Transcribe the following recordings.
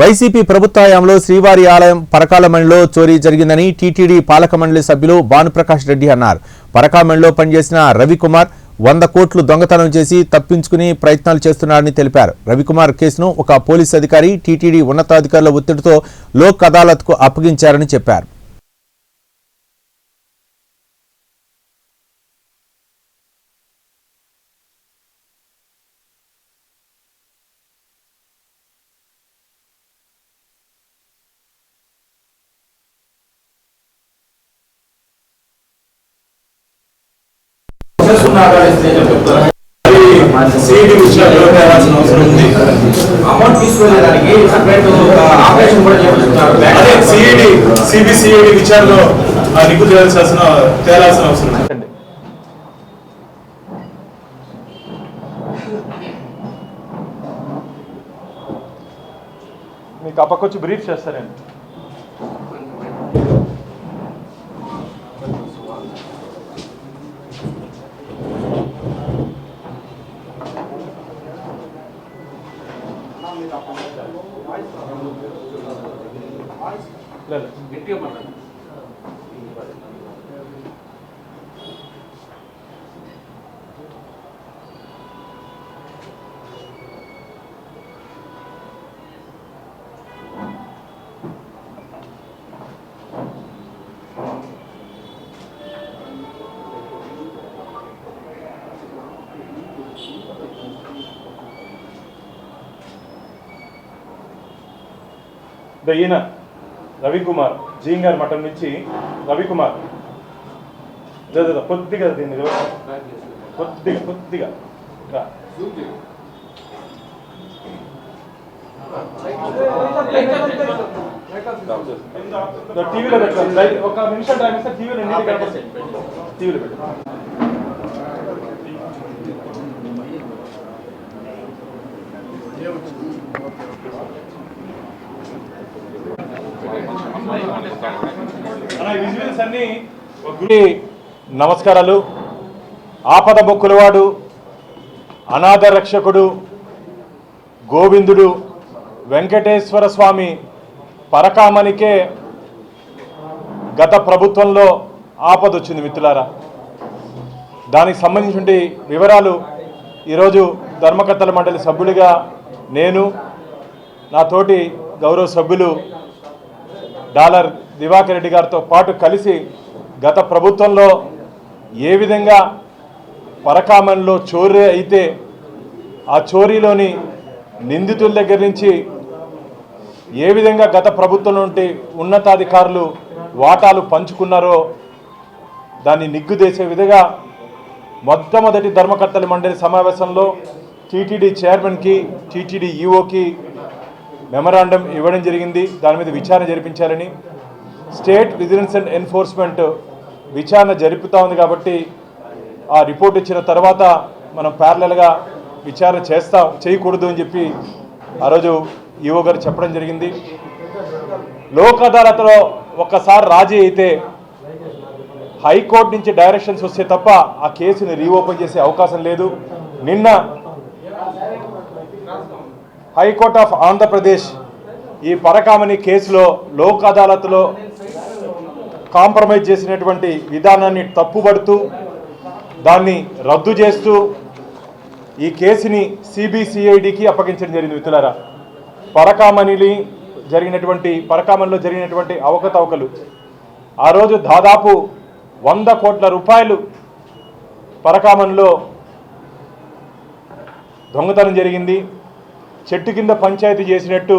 YCP ప్రభుత్వ హయాంలో శ్రీవారి ఆలయం పరకాలమణిలో చోరీ జరిగిందని టీటీడీ పాలక మండలి సభ్యులు భానుప్రకాష్ రెడ్డి అన్నారు. పరకామణిలో పనిచేసిన రవికుమార్ వంద కోట్లు దొంగతనం చేసి తప్పించుకుని ప్రయత్నాలు చేస్తున్నారని తెలిపారు. రవికుమార్ కేసును ఒక పోలీస్ అధికారి టీటీడీ ఉన్నతాధికారుల ఒత్తిడితో లోక్ అదాలత్కు అప్పగించారని చెప్పారు. సిఐడి విషయాల్లో తేవాల్సిన అవసరం ఉంది. అమౌంట్ తీసుకునేదానికి సపరేట్ ఆపరేషన్ కూడా చేస్తున్నారు అదే సిఐడి సిబిసిఐడి విచారణలో ఆ నిగ్గు తేల్చాల్సిన తేలాల్సిన అవసరం ఉంది. మీకు వచ్చి బ్రీఫ్ చేస్తారండి లేదు ద ఈయన రవికుమార్ జీంగార్ మఠం నుంచి రవికుమార్. దా, దా, దా, కొద్దిగా దీన్ని. కొద్దిగా కొద్దిగా. టీవీలో పెట్టాలి ఒక నిమిషం టైం ఇస్తే టీవీలో టీవీలో పెట్టు అన్న, ఈ విజువల్స్ అన్ని ఒక గుడి నమస్కారాలు. ఆపద బొక్కులవాడు అనాథ రక్షకుడు గోవిందుడు వెంకటేశ్వర స్వామి పరకామనికే గత ప్రభుత్వంలో ఆపద వచ్చింది మిత్రులారా. దానికి సంబంధించిన వివరాలు ఈరోజు ధర్మకర్తల మండలి సభ్యుడిగా నేను నా తోటి గౌరవ సభ్యులు డాలర్ దివాకర్ రెడ్డి గారితో పాటు కలిసి గత ప్రభుత్వంలో ఏ విధంగా పరకామన్లో చోరీ అయితే ఆ చోరీలోని నిందితుల దగ్గర నుంచి ఏ విధంగా గత ప్రభుత్వం నుండి ఉన్నతాధికారులు వాటాలు పంచుకున్నారో దాన్ని నిగ్గుదేసే విధంగా మొట్టమొదటి ధర్మకర్తల మండలి సమావేశంలో టీటీడీ చైర్మన్కి టీటీడీ ఈఓకి మెమరాండం ఇవ్వడం జరిగింది. దాని మీద విచారణ జరిపించాలని స్టేట్ విజిలెన్స్ అండ్ ఎన్ఫోర్స్మెంట్ విచారణ జరుపుతూ ఉంది కాబట్టి ఆ రిపోర్ట్ ఇచ్చిన తర్వాత మనం ప్యారలల్గా విచారణ చేస్తాం చేయకూడదు అని చెప్పి ఆ రోజు ఈఓ గారు చెప్పడం జరిగింది. లోక్ అదాలత్లో ఒక్కసారి రాజీ అయితే హైకోర్టు నుంచి డైరెక్షన్స్ వస్తే తప్ప ఆ కేసుని రీఓపెన్ చేసే అవకాశం లేదు. నిన్న హైకోర్ట్ ఆఫ్ ఆంధ్రప్రదేశ్ ఈ పరకామణి కేసులో లోక్ అదాలత్లో కాంప్రమైజ్ చేసినటువంటి విధానాన్ని తప్పుపడుతూ దాన్ని రద్దు చేస్తూ ఈ కేసుని సిబిసిఐడికి అప్పగించడం జరిగింది మిత్రులారా. పరకామణిని జరిగినటువంటి పరకామణిలో జరిగినటువంటి అవకతవకలు. ఆ రోజు దాదాపు వంద కోట్ల రూపాయలు పరకామణిలో దొంగతనం జరిగింది. చెట్టు కింద పంచాయతీ చేసినట్టు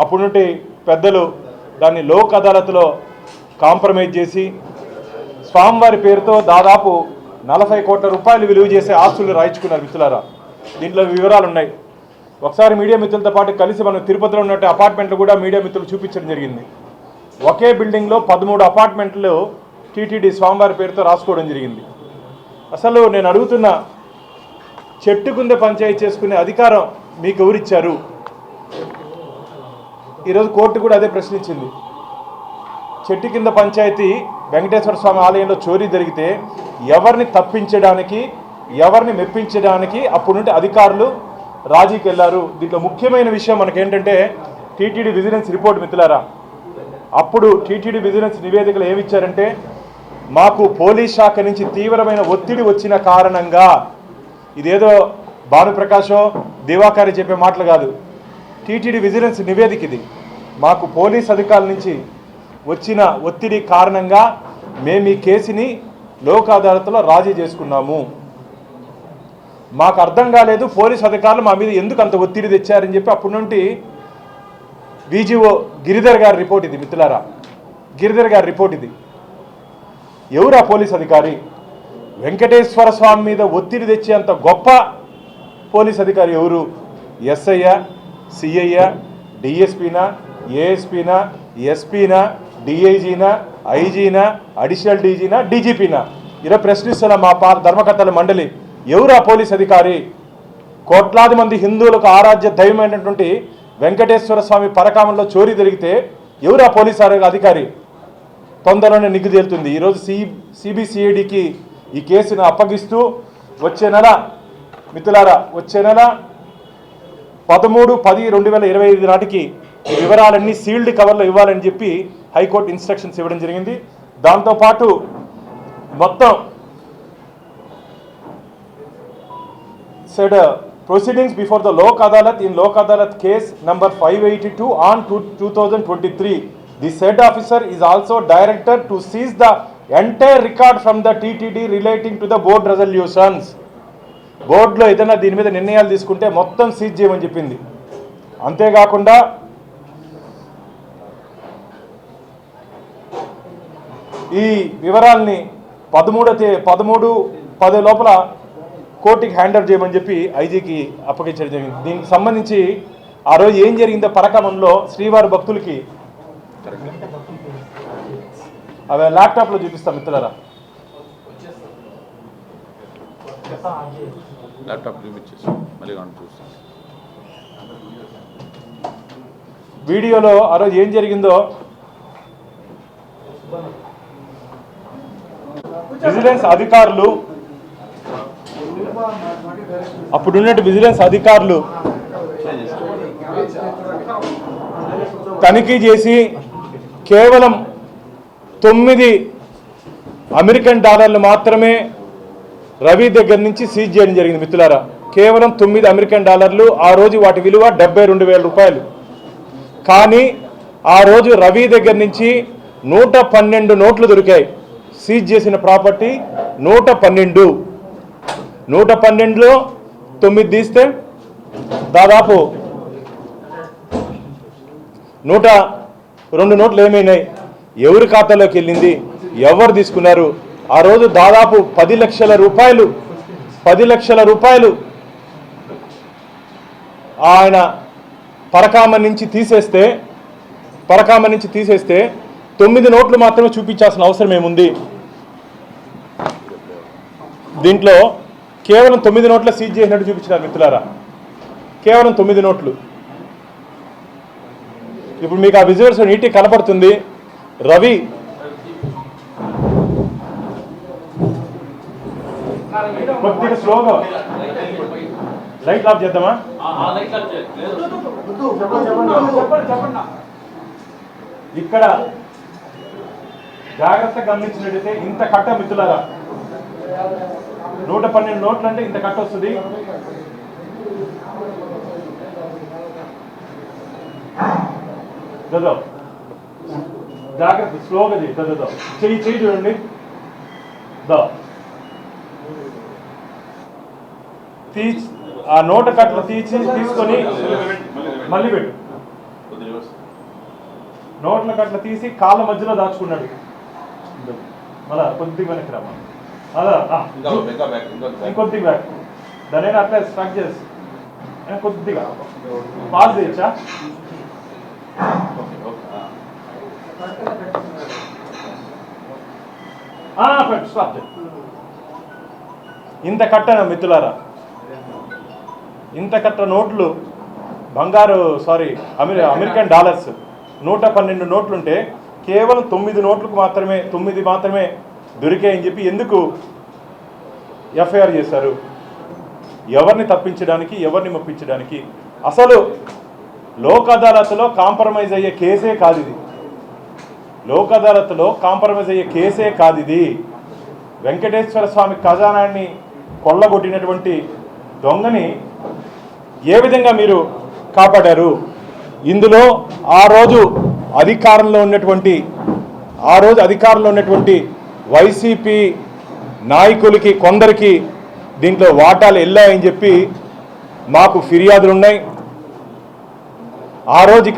అప్పుడు నుండి పెద్దలు దాన్ని లోక్ అదాలత్లో కాంప్రమైజ్ చేసి స్వామివారి పేరుతో దాదాపు నలభై కోట్ల రూపాయలు విలువ చేసే ఆస్తులు రాయించుకున్నారు మిత్రులారా. దీంట్లో వివరాలు ఉన్నాయి. ఒకసారి మీడియా మిత్రులతో పాటు కలిసి మనం తిరుపతిలో ఉన్నట్టు అపార్ట్మెంట్లు కూడా మీడియా మిత్రులు చూపించడం జరిగింది. ఒకే బిల్డింగ్లో పదమూడు అపార్ట్మెంట్లు టీటీడీ స్వామివారి పేరుతో రాసుకోవడం జరిగింది. అసలు నేను అడుగుతున్న చెట్టు కింద పంచాయతీ చేసుకునే అధికారం మీకు ఎవరిచ్చారు ఈరోజు కోర్టు కూడా అదే ప్రశ్నించింది. చెట్టు కింద పంచాయతీ వెంకటేశ్వర స్వామి ఆలయంలో చోరీ జరిగితే ఎవరిని తప్పించడానికి ఎవరిని మెప్పించడానికి అప్పటి నుండి అధికారులు రాజీకి వెళ్ళారు. దీంట్లో ముఖ్యమైన విషయం మనకేంటంటే టీటీడీ విజిలెన్స్ రిపోర్ట్ మిత్రులారా. అప్పుడు టీటీడీ విజిలెన్స్ నివేదికలు ఏమిచ్చారంటే మాకు పోలీస్ శాఖ నుంచి తీవ్రమైన ఒత్తిడి వచ్చిన కారణంగా ఇదేదో భానుప్రకాశో దివాకరి చెప్పే మాటలు కాదు. టీటీడీ విజిలెన్స్ నివేదిక ఇది మాకు పోలీస్ అధికారుల నుంచి వచ్చిన ఒత్తిడి కారణంగా మేము ఈ కేసుని లోక్ అదాలత్లో రాజీ చేసుకున్నాము. మాకు అర్థం కాలేదు పోలీస్ అధికారులు మా మీద ఎందుకు అంత ఒత్తిడి తెచ్చారని చెప్పి అప్పటి నుండి బీజీఓ గిరిధర్ గారి రిపోర్ట్ ఇది మిత్రులారా. గిరిధర్ గారి రిపోర్ట్ ఇది. ఎవరా పోలీస్ అధికారి? వెంకటేశ్వర స్వామి మీద ఒత్తిడి తెచ్చేంత గొప్ప పోలీస్ అధికారి ఎవరు? ఎస్ఐయా సిఐయా డిఎస్పీనా ఏఎస్పీనా ఎస్పీనా డిఐజీనా ఐజీనా అడిషనల్ డీజీనా డీజీపీనా ఇలా ప్రశ్నిస్తున్న మా పా ధర్మకర్తల మండలి ఎవరు ఆ పోలీస్ అధికారి? కోట్లాది మంది హిందువులకు ఆరాధ్య దైవమైనటువంటి వెంకటేశ్వర స్వామి పరకామంలో చోరీ జరిగితే ఎవరు ఆ పోలీస్ అధికారి? తొందరలోనే నిగ్గు తేలుతుంది. ఈరోజు సి సిబిసిఐడికి ఈ కేసును అప్పగిస్తూ వచ్చే నెల మిత్రులారా వచ్చే నెల పదమూడు పది రెండు వేల ఇరవై ఐదు నాటికి వివరాలన్నీ సీల్డ్ కవర్లో ఇవ్వాలని చెప్పి హైకోర్టు ఇన్స్ట్రక్షన్స్ ఇవ్వడం జరిగింది. దాంతోపాటు మొత్తం said proceedings before the Lok Adalat in Lok Adalat case number five eighty two on two two thousand twenty three the said officer is also director to seize the entire record from the TTD relating to the board resolutions బోర్డులో ఏదైనా దీని మీద నిర్ణయాలు తీసుకుంటే మొత్తం seize చేయమని చెప్పింది. అంతేకాకుండా ఈ వివరాల్ని పదమూడో తే పదమూడు పది లోపల కోర్టుకి హ్యాండ్ ఓవర్ చేయమని చెప్పి ఐజీకి అప్పగించడం జరిగింది. దీనికి సంబంధించి ఆ రోజు ఏం జరిగిందో పరకమంలో శ్రీవారి భక్తులకి అవి ల్యాప్టాప్లో చూపిస్తాం మిత్రులరా. ల్యాప్టాప్ చూపించేసి మళ్ళీ కానీ చూస్తాను. వీడియోలో ఆ రోజు ఏం జరిగిందో విజిలెన్స్ అధికారులు అప్పుడున్నట్టు విజిలెన్స్ అధికారులు తనిఖీ చేసి కేవలం తొమ్మిది అమెరికన్ డాలర్లు మాత్రమే రవి దగ్గర నుంచి సీజ్ చేయడం జరిగింది మిత్రులారా. కేవలం తొమ్మిది అమెరికన్ డాలర్లు ఆ రోజు వాటి విలువ డెబ్బై రెండు వేల రూపాయలు. కానీ ఆ రోజు రవి దగ్గర నుంచి నూట పన్నెండు నోట్లు దొరికాయి. సీజ్ చేసిన ప్రాపర్టీ నూట పన్నెండు. నూట పన్నెండులో తొమ్మిది తీస్తే దాదాపు నూట రెండు నోట్లు ఏమైనాయి? ఎవరి ఖాతాలోకి వెళ్ళింది? ఎవరు తీసుకున్నారు? ఆ రోజు దాదాపు పది లక్షల రూపాయలు పది లక్షల రూపాయలు ఆయన పరకామ నుంచి తీసేస్తే పరకామ నుంచి తీసేస్తే తొమ్మిది నోట్లు మాత్రమే చూపించాల్సిన అవసరం ఏముంది? దీంట్లో కేవలం తొమ్మిది నోట్ల సీజ్ చేసినట్టు చూపించినారు మిత్రులారా. కేవలం తొమ్మిది నోట్లు. ఇప్పుడు మీకు ఆ విజువల్స్ నీటి కనపడుతుంది. రవి కొద్దిగా స్లోగా. లైట్ ఆఫ్ చేద్దామా? ఇక్కడ జాగ్రత్త గమనించినట్టయితే ఇంత కట్ట మిత్రులారా. నూట పన్నెండు నోట్లు అంటే ఇంత కట్ట వస్తుంది. చదువు జాగ్రత్త స్లోగా చేయి. దదో చెయ్యి చెయ్యి చూడండి. దా. తీ ఆ నోట కట్టలు తీసి తీసుకొని మళ్ళీ పెట్టు. నోట్ల కట్ల తీసి కాళ్ళ మధ్యలో దాచుకున్నాడు. మళ్ళా కొద్దిగా వెనక్కి రమ్మా అలా ఆ, ఇంకా ఇంకా బ్యాక్ దాని అట్లా స్ట్రక్ చేసి. కొద్దిగా. పాస్ చేయొచ్చా? స్టాప్. ఇంత కట్టన మిత్రులారా? ఇంత కట్ట నోట్లు బంగారు సారీ అమెరి అమెరికన్ డాలర్స్. నూట పన్నెండు నోట్లుంటే కేవలం తొమ్మిది నోట్లకు మాత్రమే తొమ్మిది మాత్రమే దొరికాయని చెప్పి ఎందుకు ఎఫ్ఐఆర్ చేశారు? ఎవరిని తప్పించడానికి ఎవరిని మొప్పించడానికి? అసలు లోక్ అదాలత్లో కాంప్రమైజ్ అయ్యే కేసే కాదు ఇది. లోక్ అదాలత్లో కాంప్రమైజ్ అయ్యే కేసే కాదు ఇది. వెంకటేశ్వర స్వామి ఖజానాన్ని కొల్లగొట్టినటువంటి దొంగని ఏ విధంగా మీరు కాపాడారు? ఇందులో ఆ రోజు అధికారంలో ఉన్నటువంటి ఆ రోజు అధికారంలో ఉన్నటువంటి వైసీపీ నాయకులకి కొందరికి దీంట్లో వాటాలు వెళ్ళాయని చెప్పి మాకు ఫిర్యాదులు ఉన్నాయి ఆ రోజు